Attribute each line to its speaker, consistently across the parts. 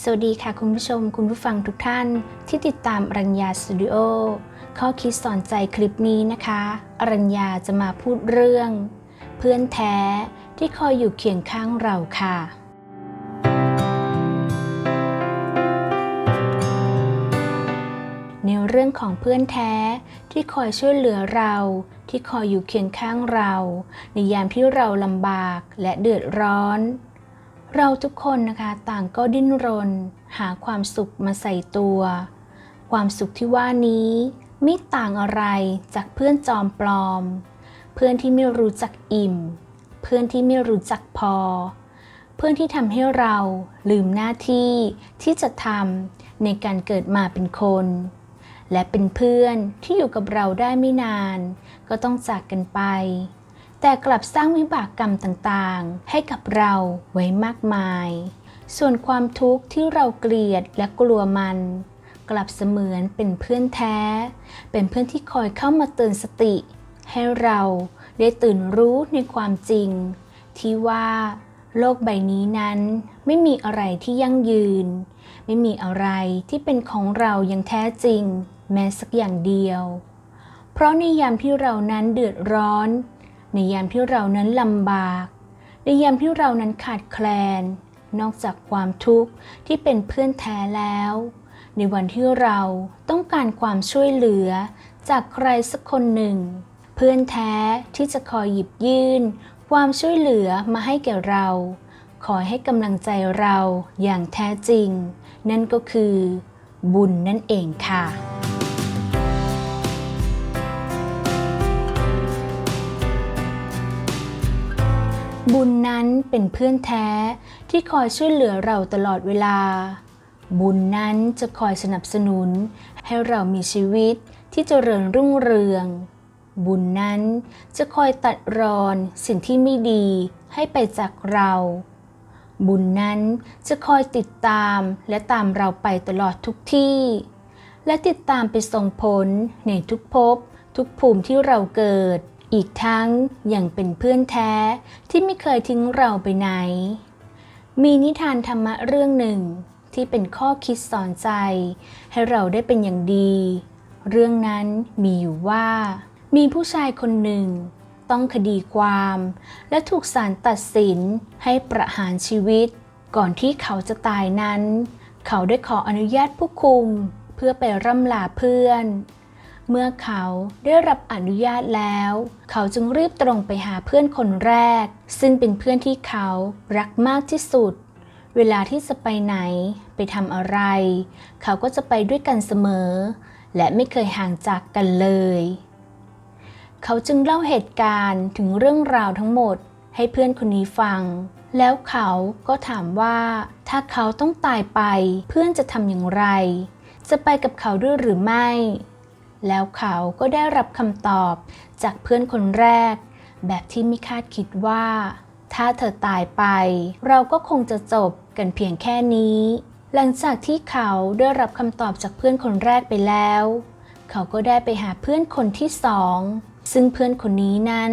Speaker 1: สวัสดีค่ะคุณผู้ชมคุณผู้ฟังทุกท่านที่ติดตามอรัญญาสตูดิโอข้อคิดสอนใจคลิปนี้นะคะ อรัญญาจะมาพูดเรื่อง เพื่อนแท้ที่คอยอยู่เคียงข้างเราค่ะ ในเรื่องของเพื่อนแท้ที่คอยช่วยเหลือเราที่คอยอยู่เคียงข้างเรา ในยามที่เราลำบากและเดือดร้อน เราทุกคนนะคะต่างก็ดิ้นรน หาความสุขมาใส่ตัว ความสุขที่ว่านี้ไม่ต่างอะไรจากเพื่อนจอมปลอม เพื่อนที่ไม่รู้จักอิ่ม เพื่อนที่ไม่รู้จักพอ เพื่อนที่ทำให้เราลืมหน้าที่ที่จะทำในการเกิดมาเป็นคน และเป็นเพื่อนที่อยู่กับเราได้ไม่นาน ก็ต้องจากกันไป แต่กลับสร้างวิบากกรรมต่างๆ ให้กับเราไว้มากมาย ส่วนความทุกข์ที่เราเกลียดและกลัวมัน กลับเสมือนเป็นเพื่อนแท้ เป็นเพื่อนที่คอยเข้ามาเตือนสติ ให้เราได้ตื่นรู้ในความจริง ที่ว่าโลกใบนี้นั้นไม่มีอะไรที่ยั่งยืน ไม่มีอะไรที่เป็นของเราอย่างแท้จริง แม้สักอย่างเดียว เพราะในยามที่เรานั้นเดือดร้อน ในยามที่เรานั้นลำบาก ในยามที่เรานั้นขาดแคลน นอกจากความทุกข์ที่เป็นเพื่อนแท้แล้ว ในวันที่เราต้องการความช่วยเหลือจากใครสักคนหนึ่ง เพื่อนแท้ที่จะคอยหยิบยื่น ความช่วยเหลือมาให้แก่เรา ขอให้กำลังใจเราอย่างแท้จริง นั่นก็คือ บุญนั่นเองค่ะ บุญนั้นเป็นเพื่อนแท้ที่คอยช่วยเหลือเราตลอดเวลา บุญนั้นจะคอยสนับสนุน ให้เรามีชีวิตที่เจริญรุ่งเรือง บุญนั้นจะคอยตัดรอนสิ่งที่ไม่ดีให้ไปจากเรา บุญนั้นจะคอยติดตามและตามเราไปตลอดทุกที่ และติดตามไปส่งผลในทุกภพทุกภูมิที่เราเกิด อีกทั้งยังเป็นเพื่อนแท้ที่ไม่เคยทิ้งเราไปไหน มีนิทานธรรมะเรื่องหนึ่งที่เป็นข้อคิดสอนใจ ให้เราได้เป็นอย่างดี เรื่องนั้นมีอยู่ว่า มีผู้ชายคนหนึ่ง ต้องคดีความ และถูกศาลตัดสินให้ประหารชีวิต ก่อนที่เขาจะตายนั้น เขาได้ขออนุญาตผู้คุม เพื่อไปร่ำลาเพื่อน เมื่อเขาได้รับอนุญาตแล้ว เขาจึงรีบตรงไปหาเพื่อนคนแรก ซึ่งเป็นเพื่อนที่เขารักมากที่สุด เวลาที่จะไปไหน ไปทำอะไร เขาก็จะไปด้วยกันเสมอ และไม่เคยห่างจากกันเลย เขาจึงเล่าเหตุการณ์ถึงเรื่องราวทั้งหมดให้เพื่อนคนนี้ฟัง แล้วเขาก็ถามว่า ถ้าเขาต้องตายไปเพื่อนจะทำอย่างไร จะไปกับเขาด้วยหรือไม่ แล้วเขาก็ได้รับคำตอบจากเพื่อนคนแรก แบบที่ไม่คาดคิดว่า ถ้าเธอตายไป เราก็คงจะจบกันเพียงแค่นี้ หลังจากที่เขาได้รับคำตอบจากเพื่อนคนแรกไปแล้ว เขาก็ได้ไปหาเพื่อนคนที่สอง ซึ่งเพื่อนคนนี้นั้น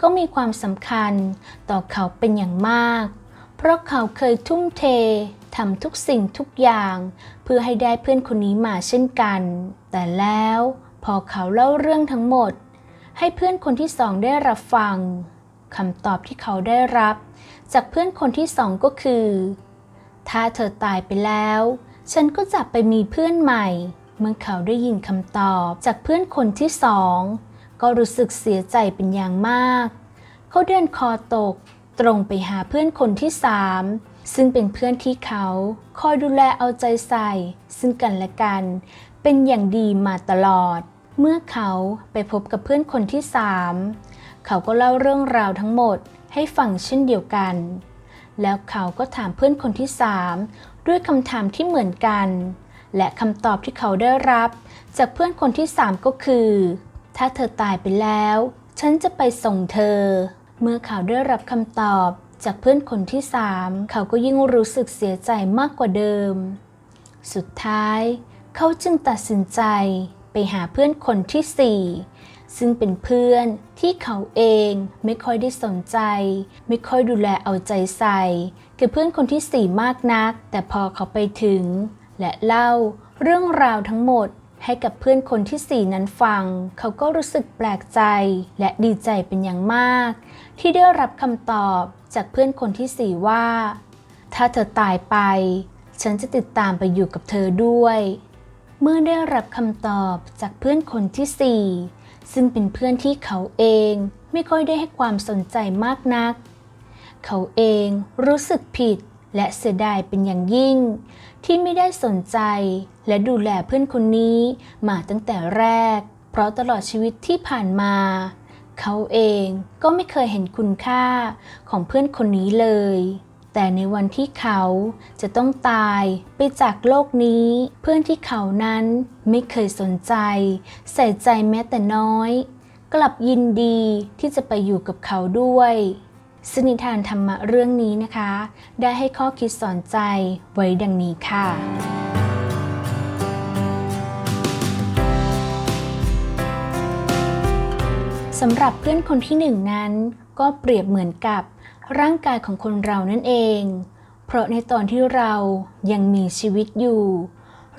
Speaker 1: ก็มีความสำคัญต่อเขาเป็นอย่างมาก เพราะเขาเคยทุ่มเททำทุกสิ่งทุกอย่าง เพื่อให้ได้เพื่อนคนนี้มาเช่นกัน แต่แล้ว พอเขาเล่าเรื่องทั้งหมด ให้เพื่อนคนที่สองได้รับฟังคำตอบที่เขาได้รับ จากเพื่อนคนที่สองก็คือ ถ้าเธอตายไปแล้ว ฉันก็จะไปมีเพื่อนใหม่ เมื่อเขาได้ยินคำตอบจากเพื่อนคนที่สองก็รู้สึกเสียใจเป็นอย่างมาก เขาเดินคอตก ตรงไปหาเพื่อนคนที่สามซึ่งเป็นเพื่อนที่เขา คอยดูแลเอาใจใส่ ซึ่งกันและกัน เป็นอย่างดีมาตลอด เมื่อเขาไปพบกับเพื่อนคนที่สามเขาก็เล่าเรื่องราวทั้งหมดให้ฟังเช่นเดียวกัน แล้วเขาก็ถามเพื่อนคนที่สามด้วยคำถามที่เหมือนกัน และคำตอบที่เขาได้รับ จากเพื่อนคนที่สามก็คือ ถ้าเธอตายไปแล้ว ฉันจะไปส่งเธอ เมื่อเขาได้รับคำตอบจากเพื่อนคนที่สามเขาก็ยิ่งรู้สึกเสียใจมากกว่าเดิม สุดท้าย เขาจึงตัดสินใจไปหาเพื่อนคนที่สี่ซึ่งเป็นเพื่อนที่เขาเองไม่ค่อยได้สนใจ ไม่ค่อยดูแลเอาใจใส่ กับเพื่อนคนที่สี่มากนัก แต่พอเขาไปถึง และเล่าเรื่องราวทั้งหมดให้กับเพื่อนคนที่สี่นั้นฟัง เขาก็รู้สึกแปลกใจและดีใจเป็นอย่างมาก ที่ได้รับคำตอบจากเพื่อนคนที่สี่ว่า ถ้าเธอตายไป ฉันจะติดตามไปอยู่กับเธอด้วย เมื่อได้รับคำตอบจากเพื่อนคนที่สี่ซึ่งเป็นเพื่อนที่เขาเองไม่ค่อยได้ให้ความสนใจมากนัก เขาเองรู้สึกผิดและเสียดายเป็นอย่างยิ่ง ที่ไม่ได้สนใจและดูแลเพื่อนคนนี้มาตั้งแต่แรก เพราะตลอดชีวิตที่ผ่านมา เขาเองก็ไม่เคยเห็นคุณค่าของเพื่อนคนนี้เลย แต่ในวันที่เขาจะต้องตายไปจากโลกนี้ เพื่อนที่เขานั้นไม่เคยสนใจ ใส่ใจแม้แต่น้อย กลับยินดีที่จะไปอยู่กับเขาด้วยสนิทานธรรมะเรื่องนี้นะคะ ได้ให้ข้อคิดสอนใจไว้ดังนี้ค่ะ สำหรับเพื่อนคนที่หนึ่งนั้น ก็เปรียบเหมือนกับ ร่างกายของคนเรานั่นเอง เพราะในตอนที่เรายังมีชีวิตอยู่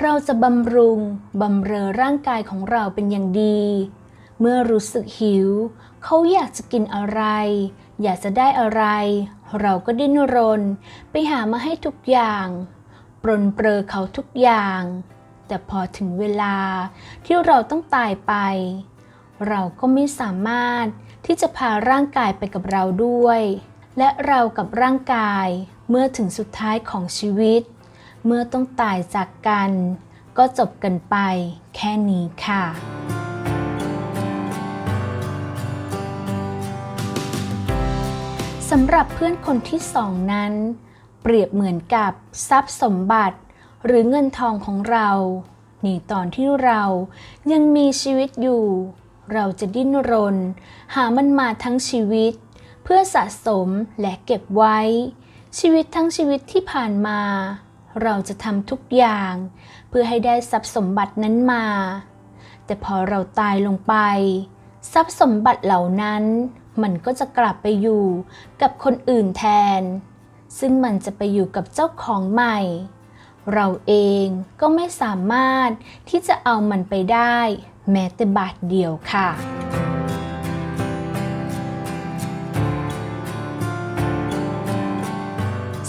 Speaker 1: เราจะบำรุงบำเรอร่างกายของเราเป็นอย่างดี เมื่อรู้สึกหิว เขาอยากจะกินอะไร อยากจะได้อะไร เราก็ดิ้นรน ไปหามาให้ทุกอย่าง ปรนเปรอเขาทุกอย่าง แต่พอถึงเวลาที่เราต้องตายไป เราก็ไม่สามารถที่จะพาร่างกายไปกับเราด้วย และเรากับร่างกายเมื่อถึงสุดท้ายของชีวิต เมื่อต้องตายจากกัน ก็จบกันไปแค่นี้ค่ะสำหรับเพื่อนคนที่สองนั้น เปรียบเหมือนกับทรัพย์สมบัติ หรือเงินทองของเราในตอนที่เรายังมีชีวิตอยู่ เราจะดิ้นรน หามันมาทั้งชีวิต เพื่อสะสมและเก็บไว้ ชีวิตทั้งชีวิตที่ผ่านมา เราจะทำทุกอย่าง เพื่อให้ได้ทรัพย์สมบัตินั้นมา แต่พอเราตายลงไป ทรัพย์สมบัติเหล่านั้น มันก็จะกลับไปอยู่กับคนอื่นแทน ซึ่งมันจะไปอยู่กับเจ้าของใหม่ เราเองก็ไม่สามารถที่จะเอามันไปได้ แม้แต่บาทเดียวค่ะ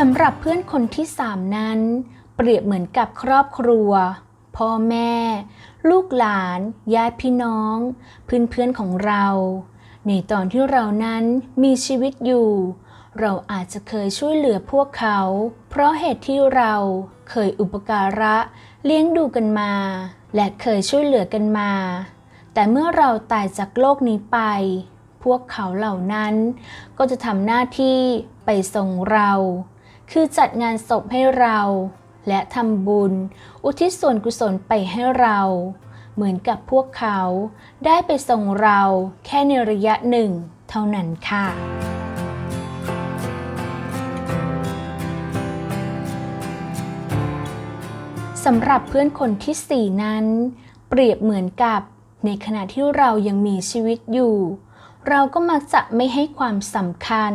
Speaker 1: สำหรับเพื่อนคนที่สามนั้น เปรียบเหมือนกับครอบครัว พ่อแม่ ลูกหลาน ญาติพี่น้อง เพื่อนๆของเรา ในตอนที่เรานั้นมีชีวิตอยู่ เราอาจจะเคยช่วยเหลือพวกเขา เพราะเหตุที่เราเคยอุปการะ เลี้ยงดูกันมา และเคยช่วยเหลือกันมา แต่เมื่อเราตายจากโลกนี้ไป พวกเขาเหล่านั้น ก็จะทำหน้าที่ไปส่งเรา คือจัดงานศพให้เรา และทำบุญ อุทิศส่วนกุศลไปให้เรา เหมือนกับพวกเขา ได้ไปส่งเราแค่ในระยะหนึ่ง เท่านั้นค่ะสำหรับเพื่อนคนที่สี่นั้น เปรียบเหมือนกับในขณะที่เรายังมีชีวิตอยู่ เราก็มักจะไม่ให้ความสำคัญ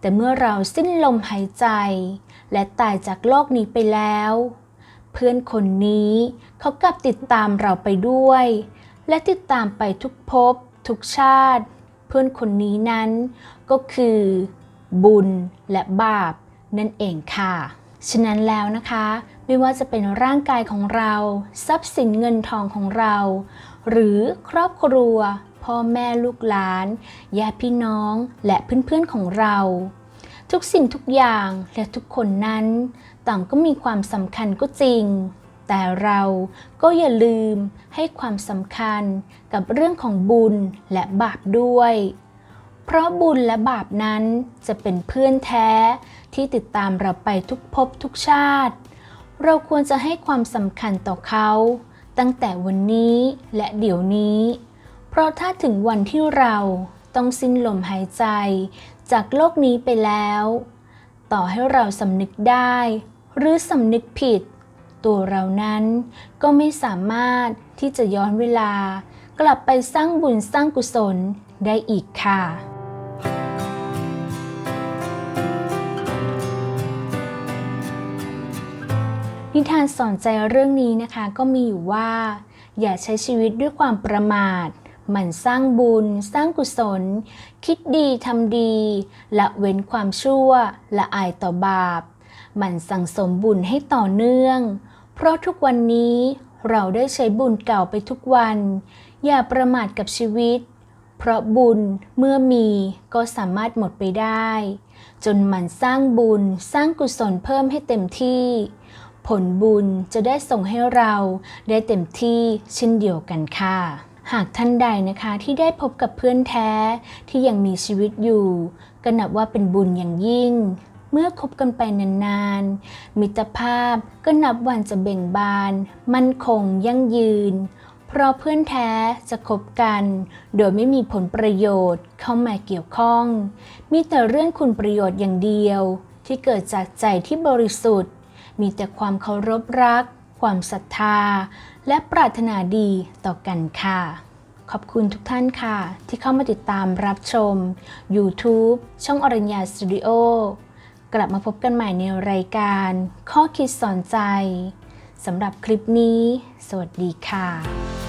Speaker 1: แต่เมื่อเราสิ้นลมหายใจ และตายจากโลกนี้ไปแล้ว เพื่อนคนนี้เขากลับติดตามเราไปด้วย และติดตามไปทุกภพทุกชาติ เพื่อนคนนี้นั้นก็คือ บุญและบาป นั่นเองค่ะ ฉะนั้นแล้วนะคะ ไม่ว่าจะเป็นร่างกายของเรา ทรัพย์สินเงินทองของเรา หรือครอบครัว พ่อแม่ลูกหลานญาติพี่น้องและเพื่อนๆของเรา ทุกสิ่งทุกอย่างและทุกคนนั้น ต่างก็มีความสำคัญก็จริง แต่เราก็อย่าลืมให้ความสำคัญกับเรื่องของบุญและบาปด้วย เพราะบุญและบาปนั้นจะเป็นเพื่อนแท้ที่ติดตามเราไปทุกภพทุกชาติ เราควรจะให้ความสำคัญต่อเขา ตั้งแต่วันนี้และเดี๋ยวนี้ ราะถ้าถึงวันที่เราต้องสิ้นลมหายใจ จากโลกนี้ไปแล้ว ต่อให้เราสำนึกได้ หรือสำนึกผิด ตัวเรานั้นก็ไม่สามารถที่จะย้อนเวลา กลับไปสร้างบุญสร้างกุศลได้อีกค่ะนิทานสอนใจเรื่องนี้นะคะก็มีอยู่ว่า อย่าใช้ชีวิตด้วยความประมาท หมั่นสร้างบุญ สร้างกุศล คิดดีทำดี ละเว้นความชั่ว ละอายต่อบาป หมั่นสั่งสมบุญให้ต่อเนื่อง เพราะทุกวันนี้เราได้ใช้บุญเก่าไปทุกวัน อย่าประมาทกับชีวิต เพราะบุญเมื่อมีก็สามารถหมดไปได้ จนมันสร้างบุญสร้างกุศลเพิ่มให้เต็มที่ ผลบุญจะได้ส่งให้เราได้เต็มที่เช่นเดียวกันค่ะ หากท่านใดนะคะที่ได้พบกับเพื่อนแท้ที่ยังมีชีวิตอยู่ ก็นับว่าเป็นบุญอย่างยิ่ง เมื่อคบกันไปนานๆ มิตรภาพก็นับวันจะเบ่งบาน มั่นคงยั่งยืน เพราะเพื่อนแท้จะคบกัน โดยไม่มีผลประโยชน์เข้ามาเกี่ยวข้อง มีแต่เรื่องคุณประโยชน์อย่างเดียว ที่เกิดจากใจที่บริสุทธิ์ มีแต่ความเคารพรัก ความศรัทธา และปรารถนาดีต่อกันค่ะ ขอบคุณทุกท่านค่ะ ที่เข้ามาติดตามรับชม YouTube ช่องอรัญญาสตูดิโอกลับมาพบกันใหม่ในรายการ ข้อคิดสอนใจสำหรับคลิปนี้ สวัสดีค่ะ